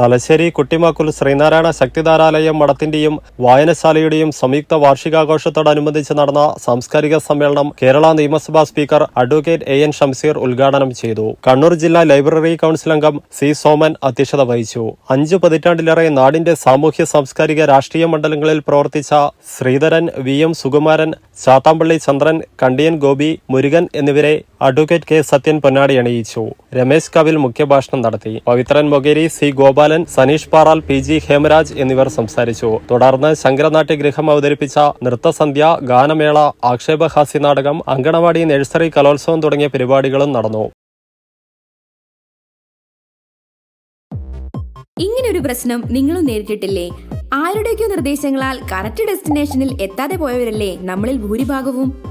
തലശ്ശേരി കുട്ടിമാക്കുൽ ശ്രീനാരായണ ശക്തിധാരാലയം മഠത്തിന്റെയും വായനശാലയുടെയും സംയുക്ത വാർഷികാഘോഷത്തോടനുബന്ധിച്ച് നടന്ന സാംസ്കാരിക സമ്മേളനം കേരള നിയമസഭാ speaker advocate A N Shamseer ഉദ്ഘാടനം ചെയ്തു. കണ്ണൂർ ജില്ലാ ലൈബ്രറി കൌൺസിൽ അംഗം സി സോമൻ അധ്യക്ഷത വഹിച്ചു. അഞ്ചു പതിറ്റാണ്ടിലേറെ നാടിന്റെ സാമൂഹ്യ സാംസ്കാരിക രാഷ്ട്രീയ മണ്ഡലങ്ങളിൽ പ്രവർത്തിച്ച ശ്രീധരൻ വി എം സുകുമാരൻ ചാത്താമ്പള്ളി ചന്ദ്രൻ കണ്ടിയൻ ഗോപി മുരുകൻ എന്നിവരെ അഡ്വക്കേറ്റ് കെ. സത്യൻ പൊന്നാടി അണിയിച്ചു രമേശ് കവിൽ മുഖ്യഭാഷണം നടത്തി. Pavithran Mogeri C. Gopalan Saneesh Paral P. G. Hemaraj എന്നിവർ സംസാരിച്ചു. തുടർന്ന് ശങ്കരനാട്യ ഗൃഹം അവതരിപ്പിച്ച നൃത്തസന്ധ്യ ഗാനമേള ആക്ഷേപഹാസ്യ നാടകം അങ്കണവാടി നഴ്സറി കലോത്സവം തുടങ്ങിയ പരിപാടികളും നടന്നു. ഇങ്ങനൊരു പ്രശ്നം നിങ്ങളും നേരിട്ടിട്ടില്ലേ? ആരുടെയൊക്കെ നിർദ്ദേശങ്ങളാൽ കറക്റ്റ് ഡെസ്റ്റിനേഷനിൽ എത്താതെ പോയവരല്ലേ നമ്മളിൽ ഭൂരിഭാഗവും?